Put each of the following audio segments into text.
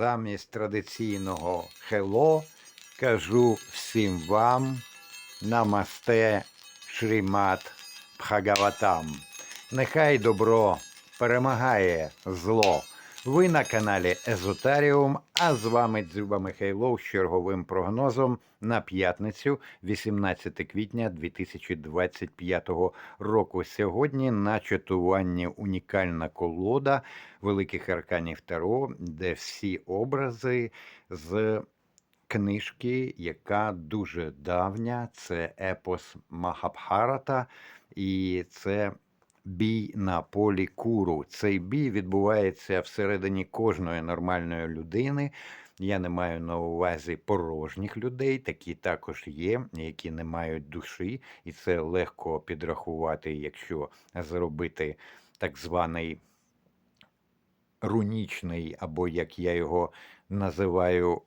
Замість традиційного хело кажу всім вам намасте Шрімат Бхагаватам. Нехай добро перемагає зло. Ви на каналі Езотаріум, а з вами Дзюба Михайлов з черговим прогнозом на п'ятницю, 18 квітня 2025 року. Сьогодні на чатуванні унікальна колода великих арканів Таро, де всі образи з книжки, яка дуже давня, це епос Махабхарата, і це бій на полі куру. Цей бій відбувається всередині кожної нормальної людини. Я не маю на увазі порожніх людей, такі також є, які не мають душі, і це легко підрахувати, якщо зробити так званий рунічний, або як я його називаю,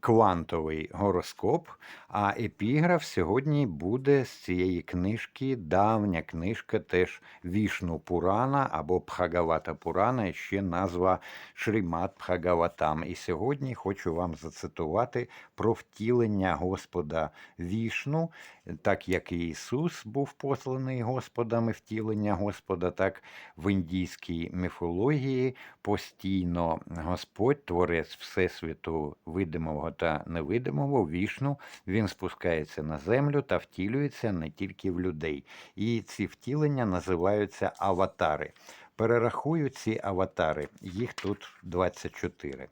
квантовий гороскоп. А епіграф сьогодні буде з цієї книжки, давня книжка, теж Вішну Пурана або Пхагавата Пурана, ще назва Шрімат Пхагаватам. І сьогодні хочу вам зацитувати про втілення Господа Вішну, так як і Ісус був посланий Господами втілення Господа, так в індійській міфології постійно Господь, Творець Всесвіту видимого та невидимого, вішну, він спускається на землю та втілюється не тільки в людей. І ці втілення називаються аватари. Перерахую ці аватари, їх тут 24.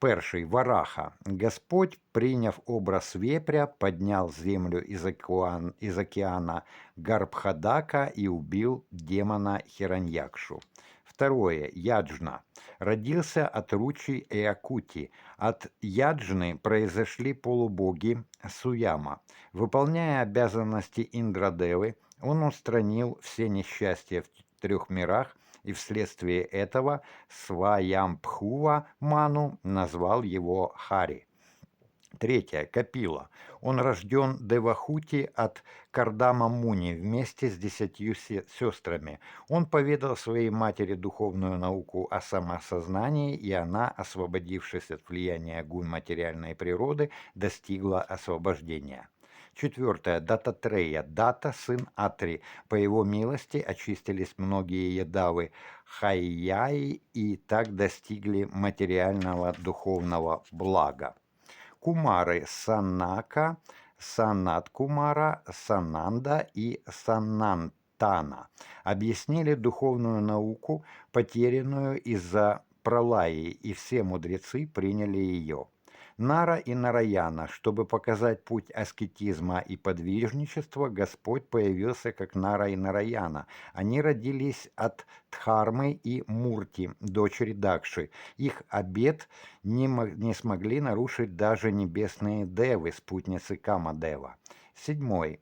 Перший Вараха. Господь, приняв образ вепря, поднял землю из, океан, из океана Гарбхадака и убил демона Хираньякшу. Второе. Яджна. Родился от ручей Эакути. От Яджны произошли полубоги Суяма. Выполняя обязанности Индрадевы, он устранил все несчастья в трех мирах и вследствие этого Сваямпхува Ману назвал его Хари. Третье. Капила. Он рожден Девахути от Кардама Муни вместе с десятью сестрами. Он поведал своей матери духовную науку о самосознании, и она, освободившись от влияния гун материальной природы, достигла освобождения. Четвертое. Дата Трея. Дата, сын Атри. По его милости очистились многие едавы Хайяи и так достигли материального духовного блага. Кумары Санака, Санат Кумара, Сананда и Санантана объяснили духовную науку, потерянную из-за пролаи, и все мудрецы приняли ее. Нара и Нараяна, чтобы показать путь аскетизма и подвижничества, Господь появился как Нара и Нараяна. Они родились от Дхармы и Мурти, дочери Дакши. Их обет не, не смогли нарушить даже небесные девы, спутницы Камадева. Седьмой.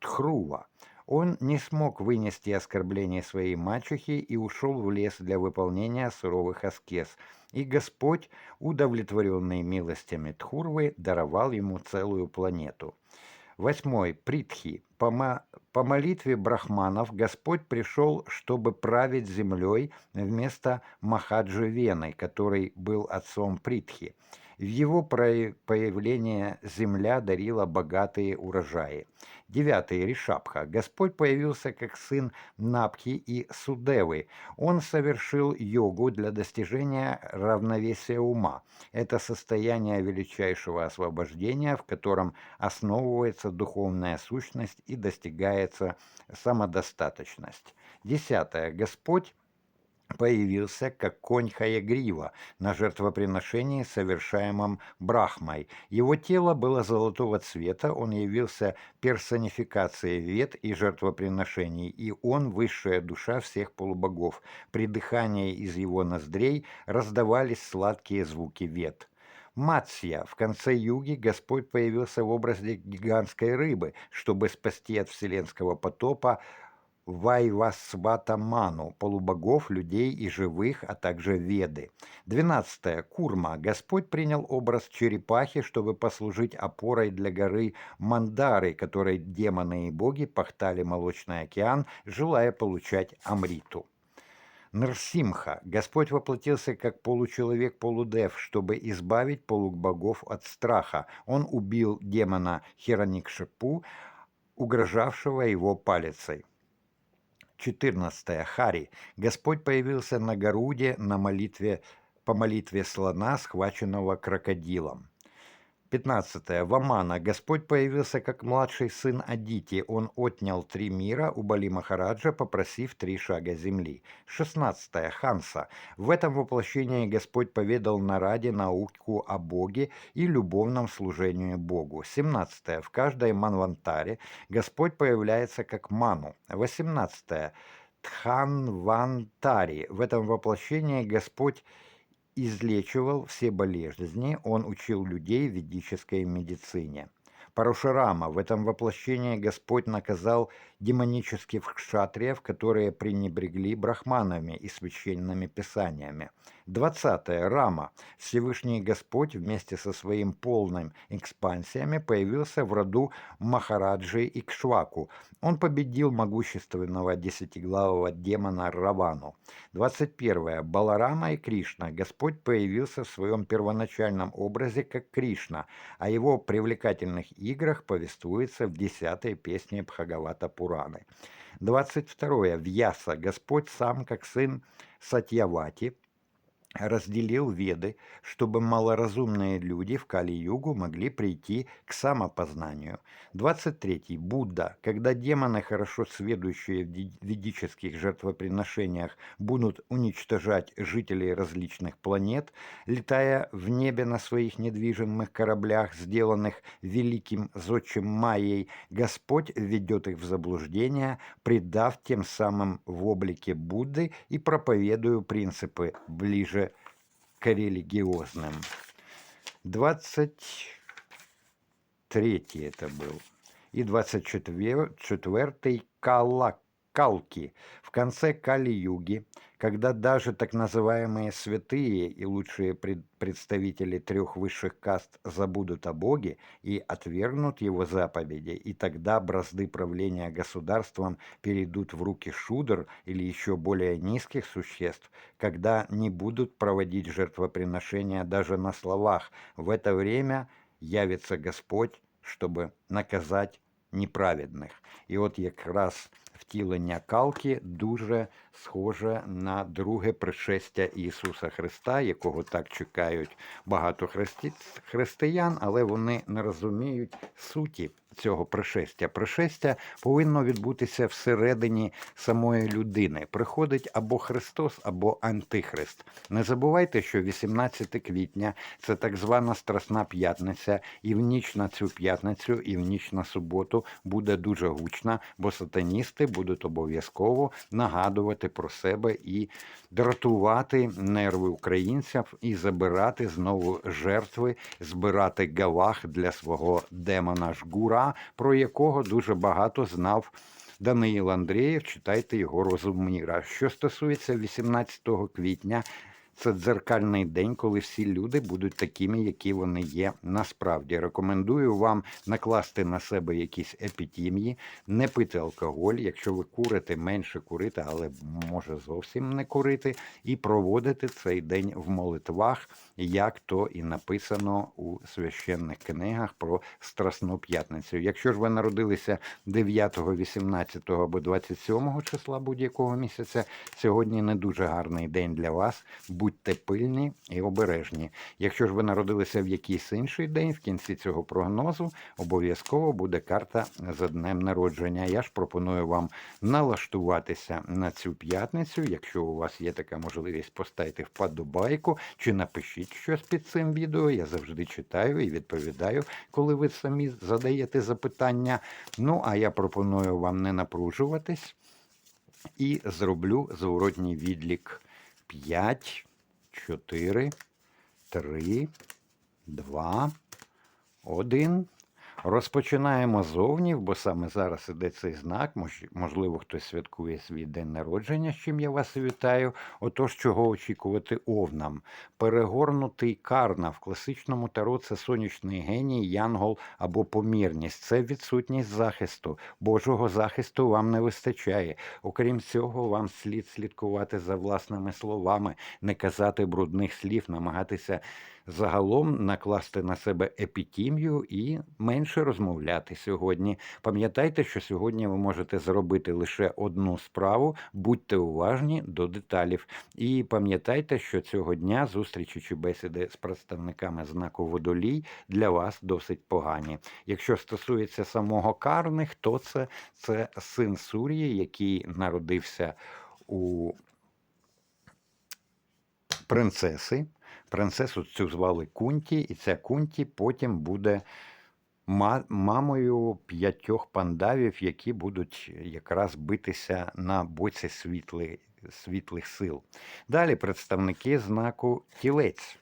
Тхрува. Он не смог вынести оскорбление своей мачехи и ушел в лес для выполнения суровых аскез – и Господь, удовлетворенный милостями Тхурвы, даровал ему целую планету. Восьмой. Притхи. По, мо по молитве брахманов Господь пришел, чтобы править землей вместо Махаджи Вены, который был отцом Притхи. В его появление земля дарила богатые урожаи. Девятый. Ришабха. Господь появился как сын Напхи и Судевы. Он совершил йогу для достижения равновесия ума. Это состояние величайшего освобождения, в котором основывается духовная сущность и достигается самодостаточность. Десятое. Господь появился как конь Хаягрива на жертвоприношении, совершаемом Брахмой. Его тело было золотого цвета, он явился персонификацией вет и жертвоприношений, и он высшая душа всех полубогов. При дыхании из его ноздрей раздавались сладкие звуки вет. Мацья. В конце юги Господь появился в образе гигантской рыбы, чтобы спасти от вселенского потопа Вайвасватаману, полубогов, людей и живых, а также Веды. Двенадцатое. Курма. Господь принял образ черепахи, чтобы послужить опорой для горы Мандары, которой демоны и боги пахтали молочный океан, желая получать Амриту. Нрсимха. Господь воплотился как получеловек-полудев, чтобы избавить полубогов от страха. Он убил демона Хероникшипу, угрожавшего его палицей. 14. Хари. Господь появился на Горуде на молитве, по молитве слона, схваченного крокодилом. 15. Вамана. Господь появился как младший сын Адити. Он отнял три мира у Бали Махараджа, попросив три шага земли. 16. Ханса. В этом воплощении Господь поведал Нараде науку о Боге и любовном служении Богу. 17. В каждой манвантаре Господь появляется как Ману. 18. Тханвантари. В этом воплощении Господь излечивал все болезни, он учил людей ведической медицине. Парушарама. В этом воплощении Господь наказал демонических кшатриев, которые пренебрегли брахманами и священными писаниями. 20. Рама. Всевышний Господь вместе со своим полным экспансиями появился в роду Махараджи и Кшваку. Он победил могущественного десятиглавого демона Равану. 21. Баларама и Кришна. Господь появился в своем первоначальном образе как Кришна, о его привлекательных играх повествуется в 10 песне Бхагавата Пураны. 22. Вьяса. Господь сам, как сын Сатьявати, разделил Веды, чтобы малоразумные люди в Кали-югу могли прийти к самопознанию. 23. Будда. Когда демоны, хорошо сведущие в ведических жертвоприношениях, будут уничтожать жителей различных планет, летая в небе на своих недвижимых кораблях, сделанных великим зодчим Майей, Господь введет их в заблуждение, придав тем самым в облике Будды и проповедуя принципы ближе религиозным. 23 это был. И 24 Калак Калки. В конце Кали-юги, когда даже так называемые святые и лучшие пред представители трех высших каст забудут о Боге и отвергнут его заповеди, и тогда бразды правления государством перейдут в руки шудр или еще более низких существ, когда не будут проводить жертвоприношения даже на словах, в это время явится Господь, чтобы наказать неправедних. І от якраз втілення калки дуже схоже на друге пришестя Ісуса Христа, якого так чекають багато христи... християн, але вони не розуміють суті цього пришестя. Пришестя повинно відбутися всередині самої людини. Приходить або Христос, або Антихрист. Не забувайте, що 18 квітня це так звана Страсна п'ятниця, і в ніч на цю п'ятницю, і в ніч на суботу буде дуже гучна, бо сатаністи будуть обов'язково нагадувати про себе і дратувати нерви українців і забирати знову жертви, збирати гавах для свого демона Жгура, про якого дуже багато знав. Даниїл Андрієв, читайте його розум міра. Що стосується 18 квітня, це дзеркальний день, коли всі люди будуть такими, які вони є насправді. Рекомендую вам накласти на себе якісь епітімії, не пити алкоголь, якщо ви курите, менше курити, але може зовсім не курити, і проводити цей день в молитвах, як то і написано у священних книгах про Страсну п'ятницю. Якщо ж ви народилися 9, 18 або 27 числа будь-якого місяця, сьогодні не дуже гарний день для вас. Будьте пильні і обережні. Якщо ж ви народилися в якийсь інший день, в кінці цього прогнозу обов'язково буде карта за днем народження. Я ж пропоную вам налаштуватися на цю п'ятницю. Якщо у вас є така можливість, поставити вподобайку чи напишіть щось під цим відео. Я завжди читаю і відповідаю, коли ви самі задаєте запитання. Ну, а я пропоную вам не напружуватись і зроблю зворотній відлік 5. 4, 3, 2, 1. Розпочинаємо зовні, бо саме зараз іде цей знак. мож- Можливо, хтось святкує свій день народження, з чим я вас вітаю. Отож, чого очікувати овнам? Перегорнутий карна в класичному таро це сонячний геній, янгол або помірність. Це відсутність захисту. Божого захисту вам не вистачає. Окрім цього, вам слід слідкувати за власними словами, не казати брудних слів, намагатися загалом накласти на себе епітімію і менше розмовляти сьогодні. Пам'ятайте, що сьогодні ви можете зробити лише одну справу, будьте уважні до деталів. І пам'ятайте, що цього дня зустрічі чи бесіди з представниками знаку водолій для вас досить погані. Якщо стосується самого карних, то це, це син Сурії, який народився у принцеси. Принцесу цю звали Кунті, і ця Кунті потім буде мамою п'ятьох пандавів, які будуть якраз битися на боці світлих, світлих сил. Далі представники знаку тілець.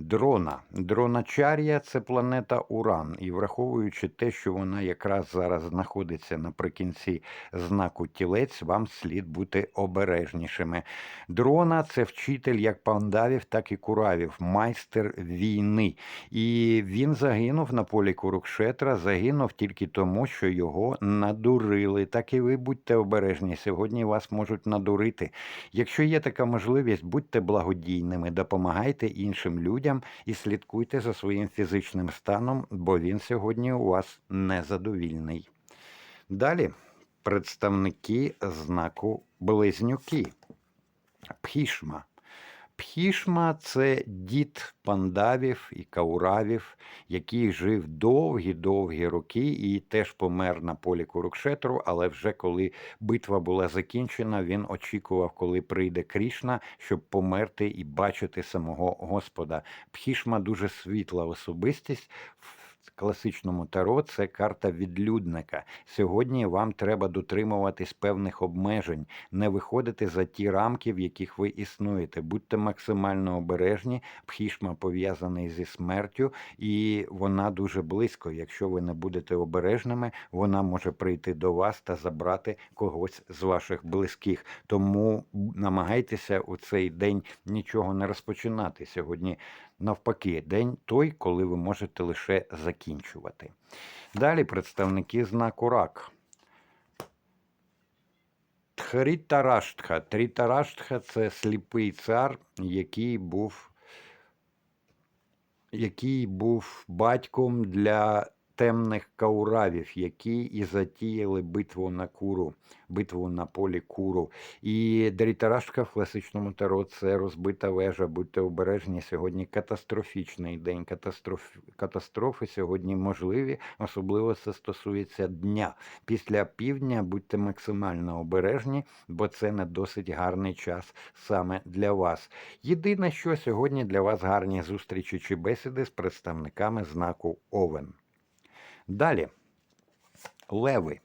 Дрона. Дроначар'я це планета Уран. І враховуючи те, що вона якраз зараз знаходиться наприкінці знаку тілець, вам слід бути обережнішими. Дрона це вчитель як пандавів, так і куравів, майстер війни. І він загинув на полі Курукшетра, загинув тільки тому, що його надурили. Так і ви будьте обережні. Сьогодні вас можуть надурити. Якщо є така можливість, будьте благодійними, допомагайте іншим людям і слідкуйте за своїм фізичним станом, бо він сьогодні у вас незадовільний. Далі представники знаку Близнюки. Пхішма. Пхішма це дід пандавів і кауравів, який жив довгі-довгі роки і теж помер на полі Курукшетру, але вже коли битва була закінчена, він очікував, коли прийде Крішна, щоб померти і бачити самого Господа. Пхішма дуже світла особистість. Класичному таро це карта відлюдника. Сьогодні вам треба дотримуватись певних обмежень, не виходити за ті рамки, в яких ви існуєте. Будьте максимально обережні. Пхішма пов'язаний зі смертю, і вона дуже близько. Якщо ви не будете обережними, вона може прийти до вас та забрати когось з ваших близьких. Тому намагайтеся у цей день нічого не розпочинати. Сьогодні навпаки, день той, коли ви можете лише закінчувати. Далі представники знаку рак. Тхрітараштха. Трітараштха це сліпий цар, який був, який був батьком для темних кауравів, які і затіяли битву на куру, битву на полі куру. І Дрітараштха в класичному таро це розбита вежа. Будьте обережні. Сьогодні катастрофічний день. Катастроф... Катастрофи сьогодні можливі, особливо це стосується дня. Після півдня будьте максимально обережні, бо це не досить гарний час саме для вас. Єдине, що сьогодні для вас гарні зустрічі чи бесіди з представниками знаку Овен. Далі леви.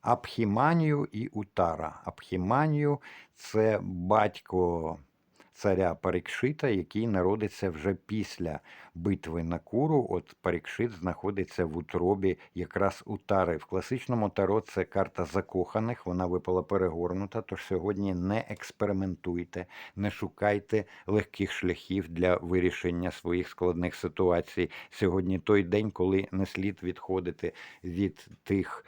Абхіманію і Утара. Абхіманію це батько царя Парикшита, який народиться вже після битви на куру. От Парикшит знаходиться в утробі якраз Утари. В класичному таро це карта закоханих, вона випала перегорнута. Тож сьогодні не експериментуйте, не шукайте легких шляхів для вирішення своїх складних ситуацій. Сьогодні той день, коли не слід відходити від тих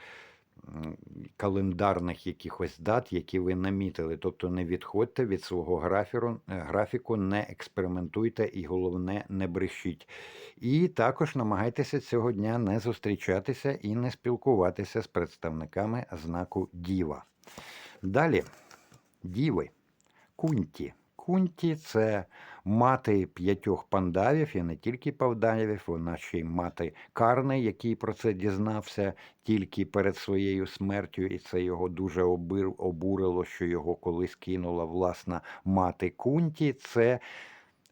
календарних якихось дат, які ви намітили. Тобто не відходьте від свого графіру, е, графіку, не експериментуйте і головне не брешіть. І також намагайтеся цього дня не зустрічатися і не спілкуватися з представниками знаку Діва. Далі, діви, кунті. Кунті це мати п'ятьох пандавів, і не тільки пандавів, вона ще й мати Карни, який про це дізнався тільки перед своєю смертю, і це його дуже обурило, що його колись кинула власна мати Кунті. Це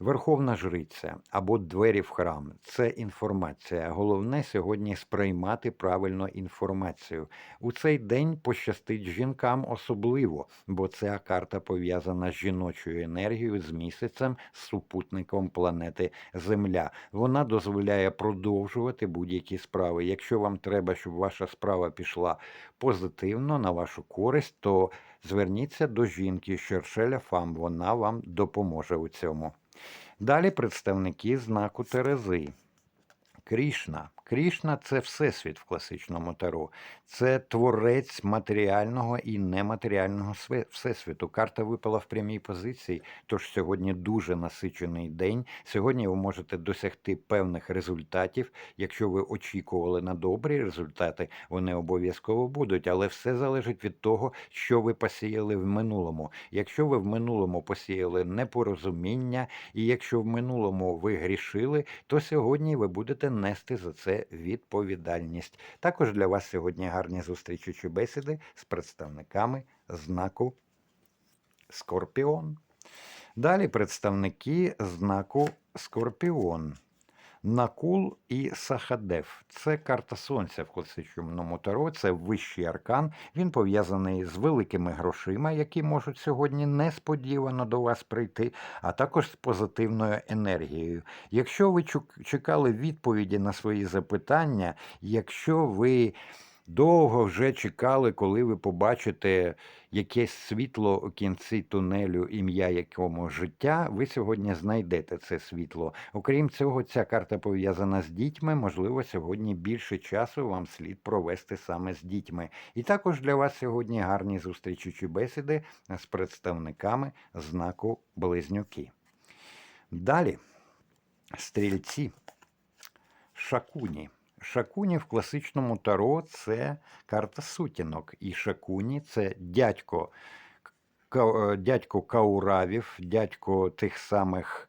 Верховна жриця або двері в храм це інформація. Головне сьогодні сприймати правильно інформацію. У цей день пощастить жінкам особливо, бо ця карта пов'язана з жіночою енергією, з місяцем, з супутником планети Земля. Вона дозволяє продовжувати будь-які справи. Якщо вам треба, щоб ваша справа пішла позитивно на вашу користь, то зверніться до жінки Шершеля Фам. Вона вам допоможе у цьому. Далі представники знаку Терези. Крішна. Крішна це всесвіт в класичному таро. Це творець матеріального і нематеріального всесвіту. Карта випала в прямій позиції, тож сьогодні дуже насичений день. Сьогодні ви можете досягти певних результатів. Якщо ви очікували на добрі результати, вони обов'язково будуть, але все залежить від того, що ви посіяли в минулому. Якщо ви в минулому посіяли непорозуміння, і якщо в минулому ви грішили, то сьогодні ви будете нести за це відповідальність. Також для вас сьогодні гарні зустрічі чи бесіди з представниками знаку Скорпіон. Далі представники знаку Скорпіон. Накул і Сахадев. Це карта сонця в класичному таро, це вищий аркан. Він пов'язаний з великими грошима, які можуть сьогодні несподівано до вас прийти, а також з позитивною енергією. Якщо ви чекали відповіді на свої запитання, якщо ви довго вже чекали, коли ви побачите якесь світло у кінці тунелю, ім'я якому життя, ви сьогодні знайдете це світло. Окрім цього, ця карта пов'язана з дітьми. Можливо, сьогодні більше часу вам слід провести саме з дітьми. І також для вас сьогодні гарні зустрічі чи бесіди з представниками знаку Близнюки. Далі стрільці. Шакуні. Шакуні в класичному таро це карта сутінок. І Шакуні це дядько, дядько Кауравів, дядько тих самих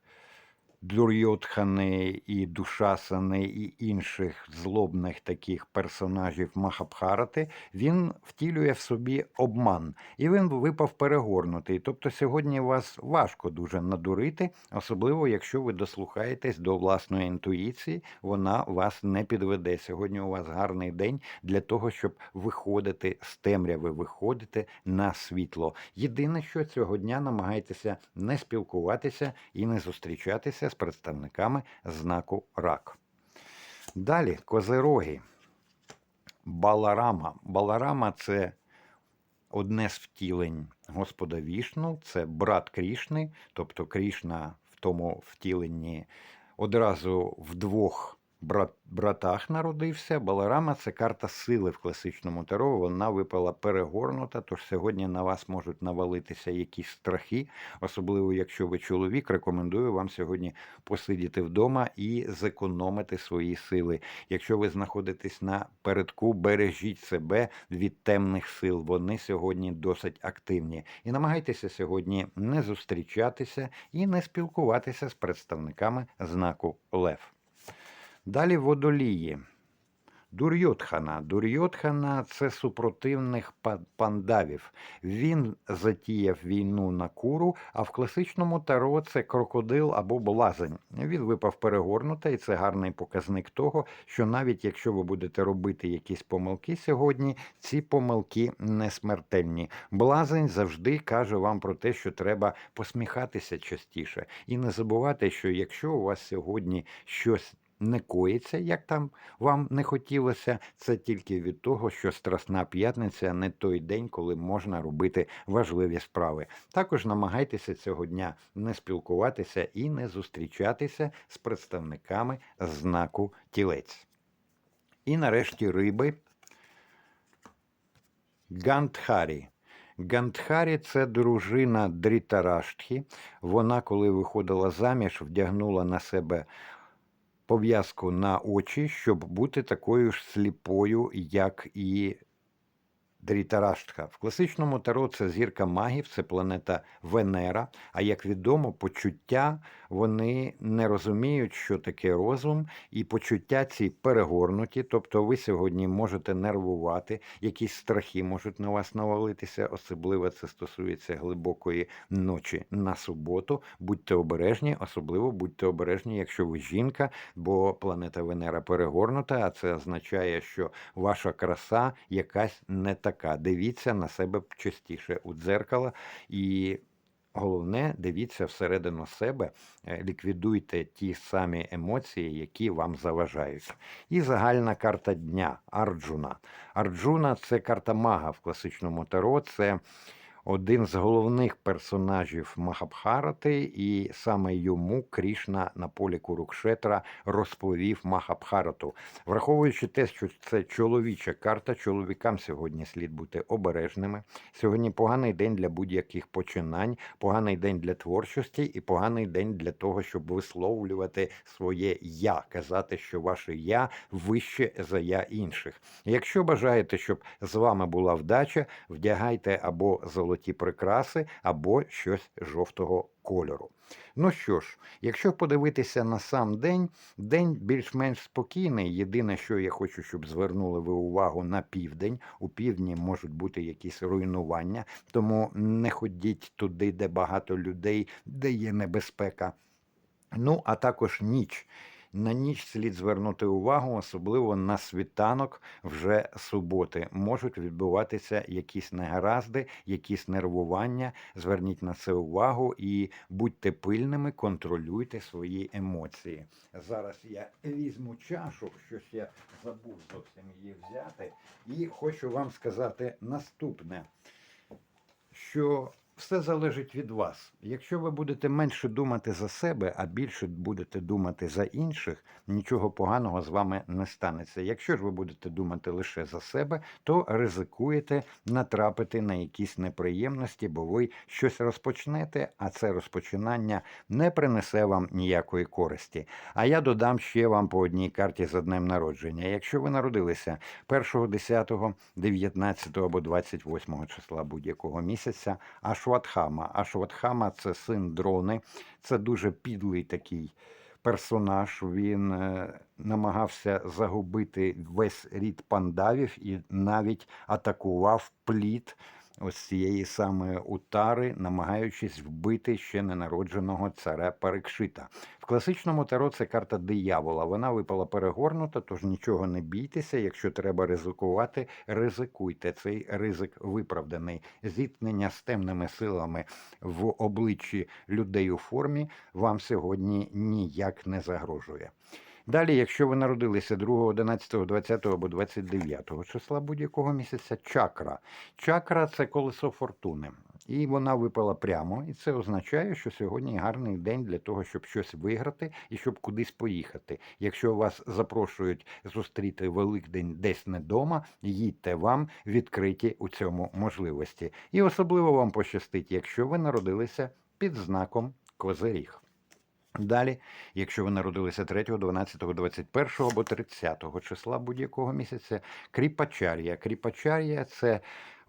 Дурйотхани і Душасани і інших злобних таких персонажів Махабхарати, він втілює в собі обман, і він випав перегорнутий. Тобто сьогодні вас важко дуже надурити, особливо якщо ви дослухаєтесь до власної інтуїції, вона вас не підведе. Сьогодні у вас гарний день для того, щоб виходити з темряви, виходити на світло. Єдине, що цього дня намагайтеся не спілкуватися і не зустрічатися з представниками знаку рак. Далі козироги. Баларама. Баларама це одне з втілень Господа Вішну, це брат Крішни, тобто Крішна в тому втіленні одразу в двох братах народився. Баларама це карта сили в класичному таро. Вона випала перегорнута, тож сьогодні на вас можуть навалитися якісь страхи, особливо якщо ви чоловік. Рекомендую вам сьогодні посидіти вдома і зекономити свої сили. Якщо ви знаходитесь на передку, бережіть себе від темних сил. Вони сьогодні досить активні. І намагайтеся сьогодні не зустрічатися і не спілкуватися з представниками знаку Лев. Далі водолії. Дурйотхана. Дурйотхана це супротивник па- пандавів. Він затіяв війну на куру, а в класичному таро це крокодил або блазень. Він випав перегорнута, і це гарний показник того, що навіть якщо ви будете робити якісь помилки сьогодні, ці помилки не смертельні. Блазень завжди каже вам про те, що треба посміхатися частіше. І не забувати, що якщо у вас сьогодні щось не коїться, як там вам не хотілося, це тільки від того, що Страсна п'ятниця не той день, коли можна робити важливі справи. Також намагайтеся цього дня не спілкуватися і не зустрічатися з представниками знаку тілець. І нарешті риби Гандхарі. Гандхарі це дружина Дрітараштхі. Вона, коли виходила заміж, вдягнула на себе пов'язку на очі, щоб бути такою ж сліпою, як і Дрітараштха. В класичному таро це зірка магів, це планета Венера. А як відомо, почуття вони не розуміють, що таке розум, і почуття ці перегорнуті. Тобто ви сьогодні можете нервувати, якісь страхи можуть на вас навалитися, особливо це стосується глибокої ночі на суботу. Будьте обережні, особливо будьте обережні, якщо ви жінка, бо планета Венера перегорнута, а це означає, що ваша краса якась не така. Дивіться на себе частіше у дзеркало і. Головне, дивіться всередину себе, е, ліквідуйте ті самі емоції, які вам заважають. І загальна карта дня Арджуна. Арджуна це карта мага в класичному таро. Це один з головних персонажів Махабхарати, і саме йому Крішна на полі Курукшетра розповів Махабхарату. Враховуючи те, що це чоловіча карта, чоловікам сьогодні слід бути обережними. Сьогодні поганий день для будь-яких починань, поганий день для творчості і поганий день для того, щоб висловлювати своє я, казати, що ваше я вище за я інших. Якщо бажаєте, щоб з вами була вдача, вдягайте або золоті прикраси, або щось жовтого кольору. Ну що ж, якщо подивитися на сам день, день більш-менш спокійний. Єдине, що я хочу, щоб звернули ви увагу на південь. У півдні можуть бути якісь руйнування, тому не ходіть туди, де багато людей, де є небезпека. Ну, а також ніч. На ніч слід звернути увагу, особливо на світанок вже суботи. Можуть відбуватися якісь негаразди, якісь нервування. Зверніть на це увагу і будьте пильними, контролюйте свої емоції. Зараз я візьму чашу, щось я забув зовсім її взяти, і хочу вам сказати наступне, що все залежить від вас. Якщо ви будете менше думати за себе, а більше будете думати за інших, нічого поганого з вами не станеться. Якщо ж ви будете думати лише за себе, то ризикуєте натрапити на якісь неприємності, бо ви щось розпочнете, а це розпочинання не принесе вам ніякої користі. А я додам ще вам по одній карті за днем народження. Якщо ви народилися 1, 10, 19 або 28 числа будь-якого місяця, аж Ашватхама. Ашватхама це син дрони, це дуже підлий такий персонаж. Він е, намагався загубити весь рід пандавів і навіть атакував плід ось цієї самої утари, намагаючись вбити ще ненародженого царя Парикшита. В класичному таро це карта диявола. Вона випала перегорнута, тож нічого не бійтеся. Якщо треба ризикувати, ризикуйте. Цей ризик виправданий. Зіткнення з темними силами в обличчі людей у формі вам сьогодні ніяк не загрожує. Далі, якщо ви народилися 2, 11, 20 або 29 числа будь-якого місяця, чакра. Чакра це колесо фортуни. І вона випала прямо, і це означає, що сьогодні гарний день для того, щоб щось виграти і щоб кудись поїхати. Якщо вас запрошують зустріти Великдень десь не вдома, їдьте вам відкриті у цьому можливості. І особливо вам пощастить, якщо ви народилися під знаком Козиріг. Далі, якщо ви народилися 3, 12, 21 або 30 числа будь-якого місяця, кріпачарія. Кріпачарія це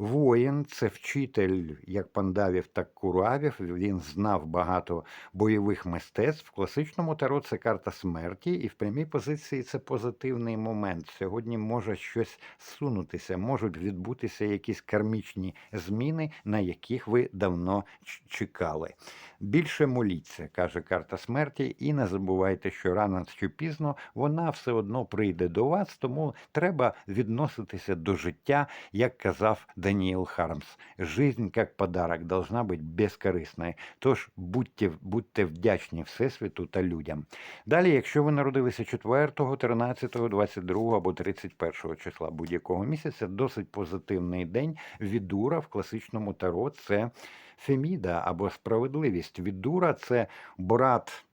воїн, це вчитель як пандавів, так куравів. Він знав багато бойових мистецтв. В класичному таро це карта смерті, і в прямій позиції це позитивний момент. Сьогодні може щось сунутися, можуть відбутися якісь кармічні зміни, на яких ви давно чекали. Більше моліться, каже карта смерті, і не забувайте, що рано чи пізно вона все одно прийде до вас, тому треба відноситися до життя, як казав Даніел Хармс. Жизнь як подарок должна бути безкорисною. Тож будьте будьте вдячні Всесвіту та людям. Далі, якщо ви народилися 4, 13, 22 або 31 числа будь-якого місяця, досить позитивний день. Відура в класичному таро це. Феміда або справедливість. Відура це брат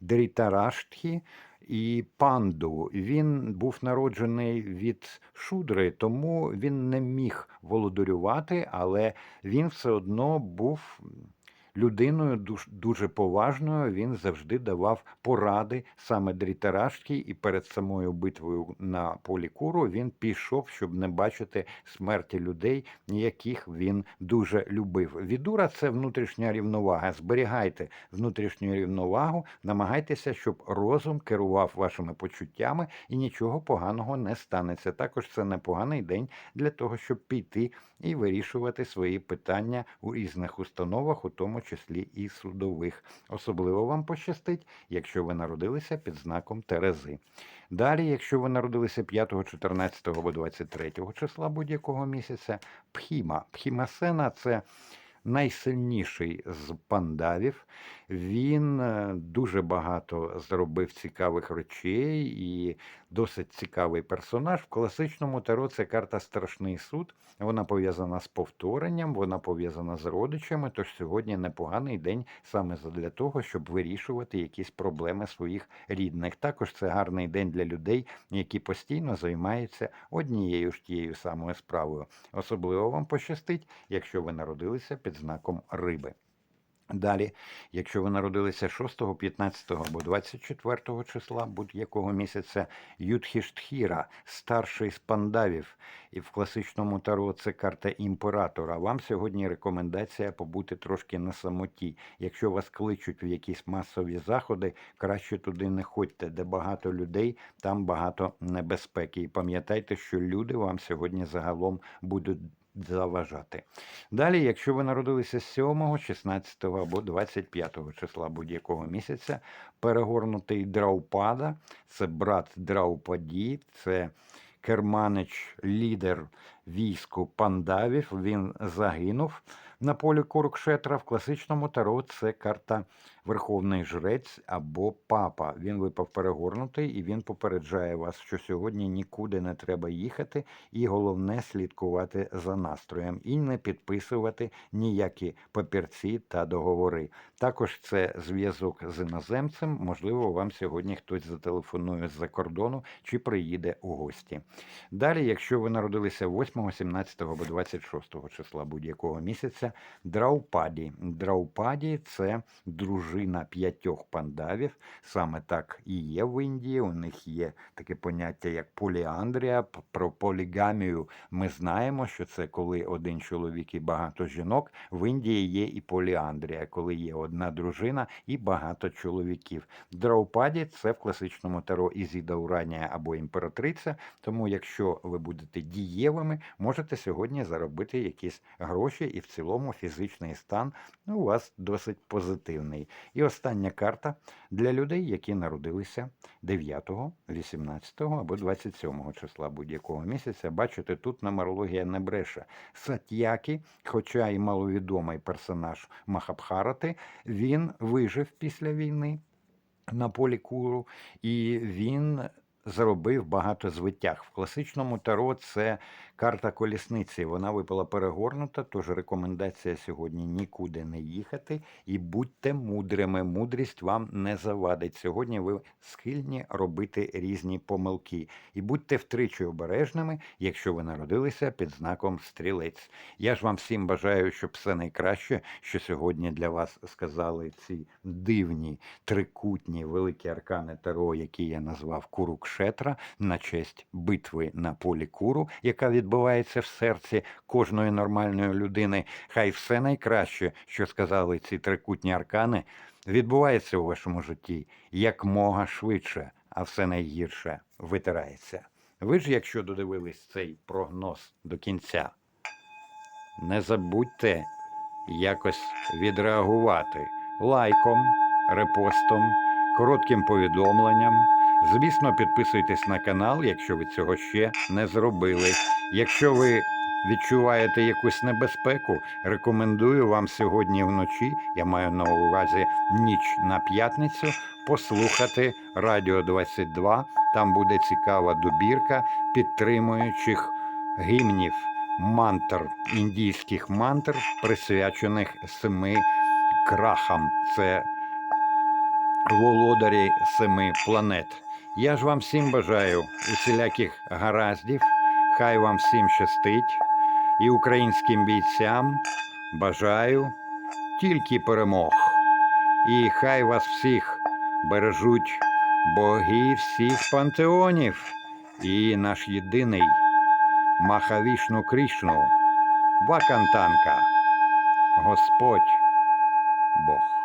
Дрітараштхі і панду. Він був народжений від шудри, тому він не міг володарювати, але він все одно був людиною дуж- дуже поважною. Він завжди давав поради саме дрітеражській, і перед самою битвою на полі куру він пішов, щоб не бачити смерті людей, яких він дуже любив. Відура це внутрішня рівновага. Зберігайте внутрішню рівновагу, намагайтеся, щоб розум керував вашими почуттями і нічого поганого не станеться. Також це непоганий день для того, щоб піти і вирішувати свої питання у різних установах, у тому числі і судових. Особливо вам пощастить, якщо ви народилися під знаком Терези. Далі, якщо ви народилися 5, 14 або 23 числа будь-якого місяця, пхіма. Пхімасена це найсильніший з пандавів. Він е, дуже багато зробив цікавих речей і досить цікавий персонаж. В класичному таро це карта Страшний суд. Вона пов'язана з повторенням, вона пов'язана з родичами. Тож сьогодні непоганий день саме для того, щоб вирішувати якісь проблеми своїх рідних. Також це гарний день для людей, які постійно займаються однією ж тією самою справою. Особливо вам пощастить, якщо ви народилися під знаком риби. Далі, якщо ви народилися 6, 15 або 24 числа будь-якого місяця, Юдхіштхіра, старший з пандавів, і в класичному таро це карта імператора. Вам сьогодні рекомендація побути трошки на самоті. Якщо вас кличуть в якісь масові заходи, краще туди не ходьте, де багато людей, там багато небезпеки. І пам'ятайте, що люди вам сьогодні загалом будуть заважати. Далі, якщо ви народилися 7, 16 або 25 числа будь-якого місяця, перегорнутий Драупада, це брат Драупаді, це керманич, лідер війську пандавів. Він загинув на полі Курукшетра. В класичному таро це карта Верховний Жрець або Папа. Він випав перегорнутий і він попереджає вас, що сьогодні нікуди не треба їхати, і головне слідкувати за настроєм і не підписувати ніякі папірці та договори. Також це зв'язок з іноземцем. Можливо, вам сьогодні хтось зателефонує з-за кордону чи приїде у гості. Далі, якщо ви народилися 8, 17 або 26 числа будь-якого місяця, Драупаді. Драупаді це дружина п'ятьох пандавів. Саме так і є в Індії. У них є таке поняття як поліандрія. Про полігамію ми знаємо, що це коли один чоловік і багато жінок. В Індії є і поліандрія, коли є одна дружина і багато чоловіків. Драупаді це в класичному таро Ізіда Уранія або імператриця. Тому, якщо ви будете дієвими, можете сьогодні заробити якісь гроші, і в цілому фізичний стан у вас досить позитивний. І остання карта для людей, які народилися 9, 18 або 27 числа будь-якого місяця. Бачите, тут нумерологія не бреше. Сатьякі, хоча і маловідомий персонаж Махабхарати, він вижив після війни на полі куру, і він заробив багато звитяг. В класичному таро це карта колісниці. Вона випала перегорнута, тож рекомендація сьогодні нікуди не їхати. І будьте мудрими. Мудрість вам не завадить. Сьогодні ви схильні робити різні помилки. І будьте втричі обережними, якщо ви народилися під знаком стрілець. Я ж вам всім бажаю, щоб все найкраще, що сьогодні для вас сказали ці дивні трикутні великі аркани Таро, які я назвав Курукшетра, на честь битви на полі Куру, яка відбувається в серці кожної нормальної людини. Хай все найкраще, що сказали ці трикутні аркани, відбувається у вашому житті якмога швидше, а все найгірше витирається. Ви ж, якщо додивились цей прогноз до кінця, не забудьте якось відреагувати лайком, репостом, коротким повідомленням. Звісно, підписуйтесь на канал, якщо ви цього ще не зробили. Якщо ви відчуваєте якусь небезпеку, рекомендую вам сьогодні вночі, я маю на увазі ніч на п'ятницю, послухати Радіо 22. Там буде цікава добірка підтримуючих гімнів мантр, індійських мантр, присвячених семи крахам. Це володарі семи планет. Я ж вам всім бажаю усіляких гараздів, хай вам всім щастить, і українським бійцям бажаю тільки перемог. І хай вас всіх бережуть боги всіх пантеонів і наш єдиний Махавішну Крішну, Вакантанка, Господь Бог.